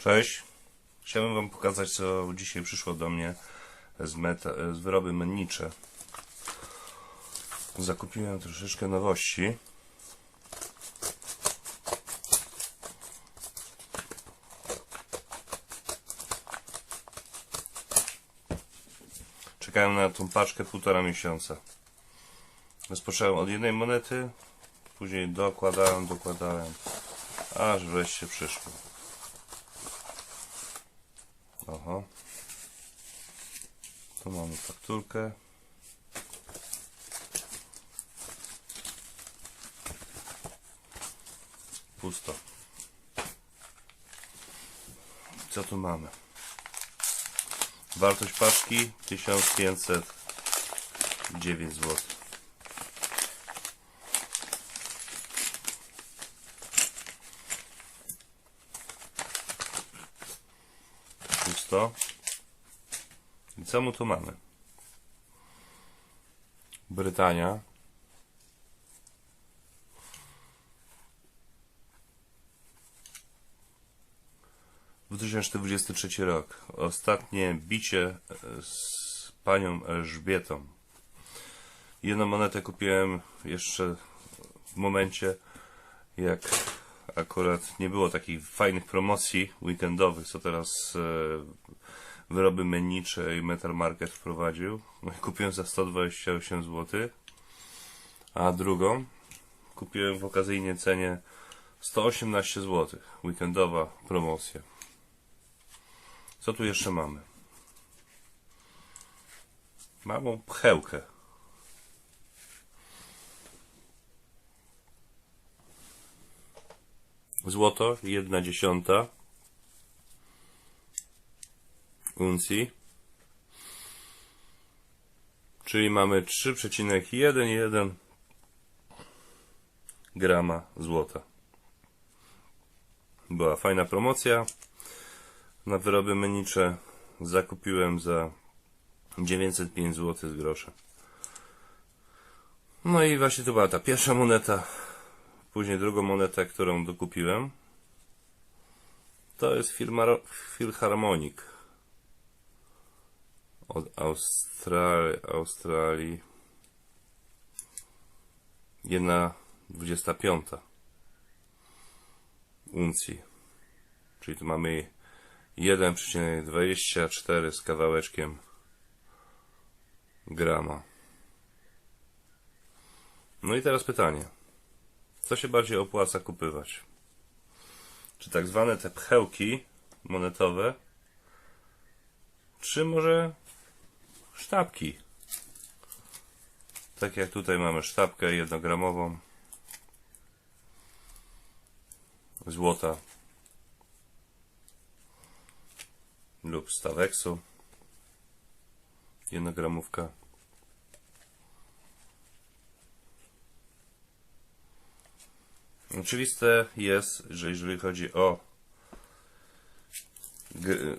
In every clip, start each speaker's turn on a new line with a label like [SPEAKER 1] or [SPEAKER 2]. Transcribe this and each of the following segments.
[SPEAKER 1] Cześć. Chciałem Wam pokazać, co dzisiaj przyszło do mnie z, meta, z wyroby mennicze. Zakupiłem troszeczkę nowości. Czekałem na tą paczkę półtora miesiąca. Rozpocząłem od jednej monety, później dokładałem, dokładałem, aż wreszcie przyszło. Oho. Tu mamy fakturkę. Pusto. Co tu mamy? Wartość paczki 1509 zł. Pusto. I co mu tu mamy? Brytania. W 2023 rok. Ostatnie bicie e, z panią Elżbietą. Jedną monetę kupiłem jeszcze w momencie, jak akurat nie było takich fajnych promocji weekendowych, co teraz e, wyroby mennicze i Metal Market wprowadził. Kupiłem za 128 zł. A drugą kupiłem w okazyjnej cenie 118 zł. Weekendowa promocja. Co tu jeszcze mamy? Małą pchełkę. Złoto, jedna dziesiąta uncji. Czyli mamy 3,11 grama złota. Była fajna promocja na wyroby menicze. Zakupiłem za 905 zł z grosza. No i właśnie to była ta pierwsza moneta. Później drugą monetę, którą dokupiłem. To jest firma Philharmonic od Australii, Australii. Jedna 25 uncji. Czyli tu mamy 1,24 z kawałeczkiem grama. No i teraz pytanie. Co się bardziej opłaca kupywać? Czy tak zwane te pchełki monetowe, czy może sztabki? Tak jak tutaj mamy sztabkę jednogramową złota lub staweksu jednogramówka Oczywiste jest, że jeżeli chodzi o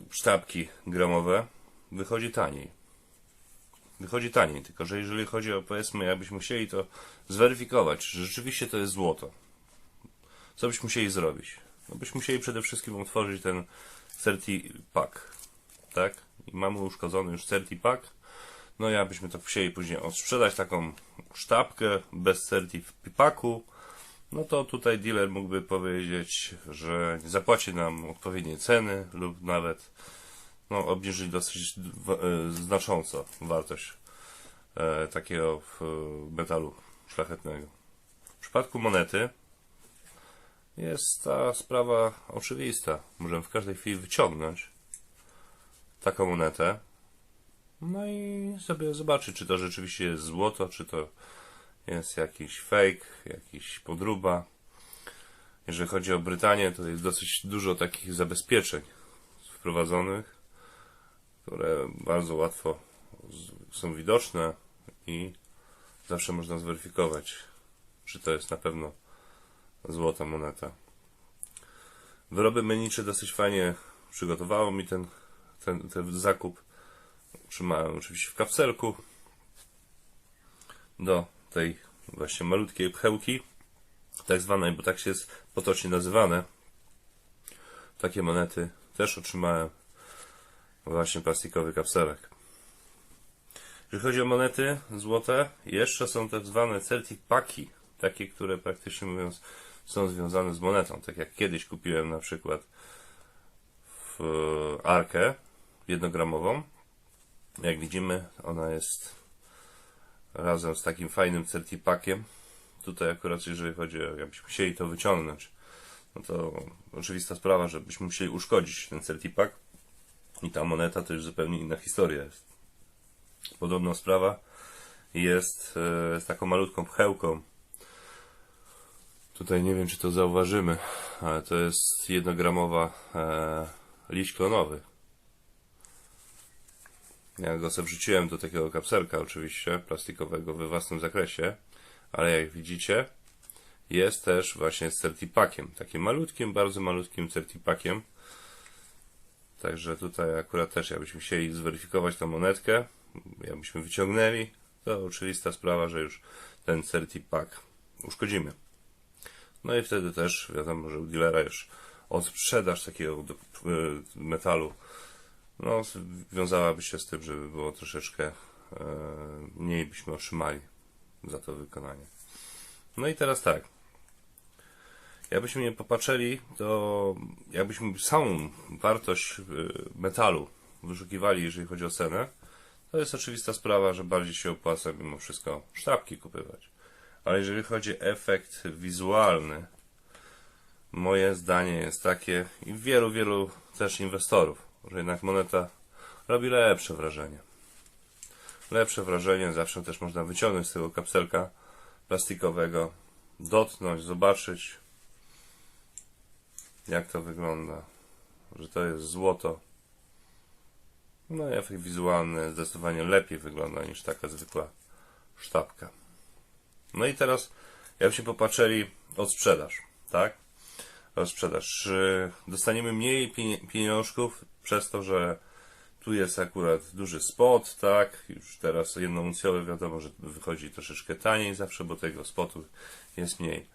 [SPEAKER 1] sztabki gramowe, wychodzi taniej. Wychodzi taniej, tylko że jeżeli chodzi o, powiedzmy, jakbyśmy chcieli to zweryfikować, czy rzeczywiście to jest złoto, co byśmy musieli zrobić? No byśmy musieli przede wszystkim otworzyć ten Certi Pack, tak? I mamy uszkodzony już Certi Pack. No i abyśmy to chcieli później sprzedać taką sztabkę bez Certi Packu, no to tutaj dealer mógłby powiedzieć, że zapłaci nam odpowiednie ceny lub nawet no, obniżyć dosyć e, znacząco wartość e, takiego e, metalu szlachetnego. W przypadku monety jest ta sprawa oczywista. Możemy w każdej chwili wyciągnąć taką monetę no i sobie zobaczyć, czy to rzeczywiście jest złoto, czy to jest jakiś fake, jakiś podruba. Jeżeli chodzi o Brytanię, to jest dosyć dużo takich zabezpieczeń wprowadzonych, które bardzo łatwo są widoczne i zawsze można zweryfikować, czy to jest na pewno złota moneta. Wyroby menicze dosyć fajnie przygotowało mi ten, ten, ten zakup. Trzymałem oczywiście w kapselku do tej właśnie malutkiej pchełki, tak zwanej, bo tak się jest potocznie nazywane. Takie monety też otrzymałem właśnie plastikowy kapselek. Jeżeli chodzi o monety złote, jeszcze są tak zwane certifpaki, takie, które praktycznie mówiąc są związane z monetą. Tak jak kiedyś kupiłem na przykład w arkę jednogramową. Jak widzimy, ona jest razem z takim fajnym certipakiem. Tutaj akurat jeżeli chodzi o, jakbyśmy chcieli to wyciągnąć, no to oczywista sprawa, że byśmy musieli uszkodzić ten certipak i ta moneta to już zupełnie inna historia jest. Podobna sprawa jest e, z taką malutką pchełką. Tutaj nie wiem, czy to zauważymy, ale to jest jednogramowa e, liść klonowy. Ja go sobie wrzuciłem do takiego kapselka oczywiście, plastikowego we własnym zakresie, ale jak widzicie, jest też właśnie z certipakiem, takim malutkim, bardzo malutkim certipakiem. Także tutaj akurat też jakbyśmy chcieli zweryfikować tą monetkę, jakbyśmy wyciągnęli, to oczywista sprawa, że już ten certipak uszkodzimy. No i wtedy też wiadomo, że u dealera już odsprzedaż takiego y, metalu no, wiązałaby się z tym, żeby było troszeczkę e, mniej byśmy otrzymali za to wykonanie. No i teraz tak. Jakbyśmy nie popatrzyli, to jakbyśmy samą wartość y, metalu wyszukiwali, jeżeli chodzi o cenę, to jest oczywista sprawa, że bardziej się opłaca mimo wszystko sztabki kupywać. Ale jeżeli chodzi o efekt wizualny, moje zdanie jest takie i wielu, wielu też inwestorów, że jednak moneta robi lepsze wrażenie. Lepsze wrażenie zawsze też można wyciągnąć z tego kapselka plastikowego, dotknąć, zobaczyć jak to wygląda, że to jest złoto. No i efekt wizualny zdecydowanie lepiej wygląda niż taka zwykła sztabka. No i teraz, jakbyśmy popatrzyli o sprzedaż, tak? O sprzedaż. Dostaniemy mniej pieni- pieniążków przez to, że tu jest akurat duży spot, tak? Już teraz jednouncjowy wiadomo, że wychodzi troszeczkę taniej zawsze, bo tego spotu jest mniej.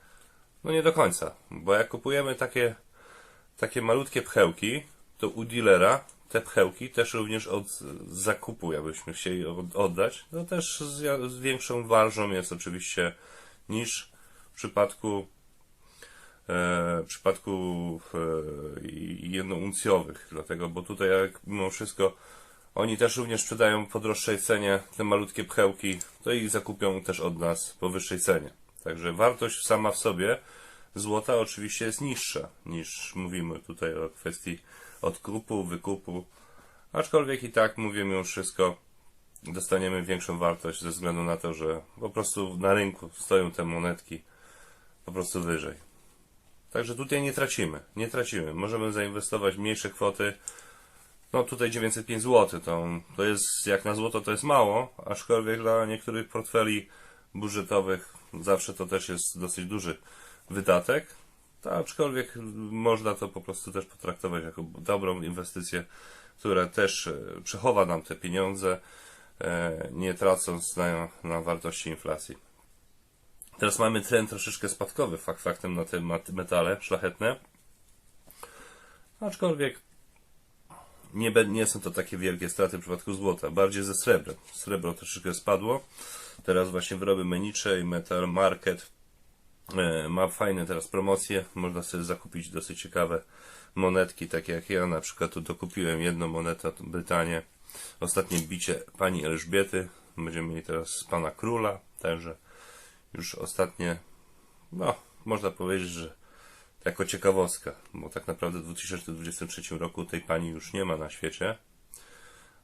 [SPEAKER 1] No nie do końca, bo jak kupujemy takie, takie malutkie pchełki, to u dealera. Te pchełki też również od zakupu, jakbyśmy chcieli od- oddać, no też z, z większą marżą jest oczywiście niż w przypadku e, w przypadku e, jednouncjowych, dlatego, bo tutaj jak mimo wszystko oni też również sprzedają po droższej cenie te malutkie pchełki, to i zakupią też od nas po wyższej cenie. Także wartość sama w sobie złota oczywiście jest niższa niż mówimy tutaj o kwestii odkupu, wykupu. Aczkolwiek i tak mówię mimo wszystko dostaniemy większą wartość ze względu na to, że po prostu na rynku stoją te monetki po prostu wyżej. Także tutaj nie tracimy, nie tracimy. Możemy zainwestować mniejsze kwoty. No tutaj 905 zł to, to jest jak na złoto to jest mało, aczkolwiek dla niektórych portfeli budżetowych zawsze to też jest dosyć duży wydatek. Aczkolwiek można to po prostu też potraktować jako dobrą inwestycję, która też e, przechowa nam te pieniądze, e, nie tracąc na, na wartości inflacji. Teraz mamy trend troszeczkę spadkowy fakt faktem na te metale szlachetne. Aczkolwiek nie, nie są to takie wielkie straty w przypadku złota, bardziej ze srebrem. Srebro troszeczkę spadło. Teraz właśnie wyroby menicze i Metal Market ma fajne teraz promocje. Można sobie zakupić dosyć ciekawe monetki, takie jak ja. Na przykład tu dokupiłem jedną monetę Brytanię. Ostatnie bicie pani Elżbiety. Będziemy mieli teraz pana króla. Także już ostatnie, no, można powiedzieć, że jako ciekawostka, bo tak naprawdę w 2023 roku tej pani już nie ma na świecie,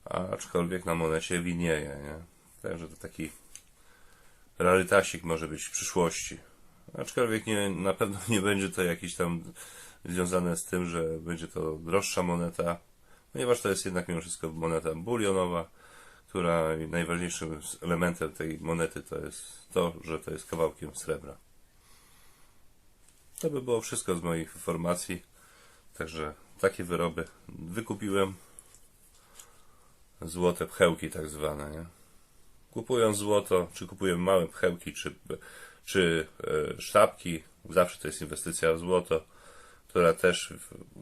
[SPEAKER 1] aczkolwiek na monecie widnieje, nie? Także to taki rarytasik może być w przyszłości. Aczkolwiek nie, na pewno nie będzie to jakiś tam związane z tym, że będzie to droższa moneta, ponieważ to jest jednak mimo wszystko moneta bulionowa, która najważniejszym elementem tej monety to jest to, że to jest kawałkiem srebra. To by było wszystko z moich informacji. Także takie wyroby wykupiłem. Złote pchełki tak zwane, nie? Kupując złoto, czy kupuję małe pchełki, czy, czy e, sztabki, zawsze to jest inwestycja w złoto, która też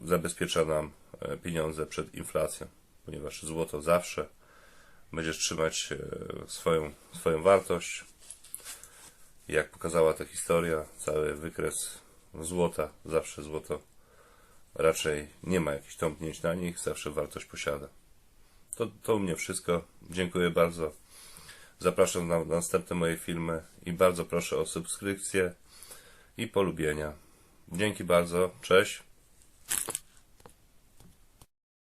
[SPEAKER 1] zabezpiecza nam e, pieniądze przed inflacją, ponieważ złoto zawsze będzie trzymać e, swoją, swoją wartość. Jak pokazała ta historia, cały wykres złota, zawsze złoto raczej nie ma jakichś tąpnięć na nich, zawsze wartość posiada. To, to u mnie wszystko. Dziękuję bardzo. Zapraszam na następne moje filmy i bardzo proszę o subskrypcję i polubienia. Dzięki bardzo. Cześć.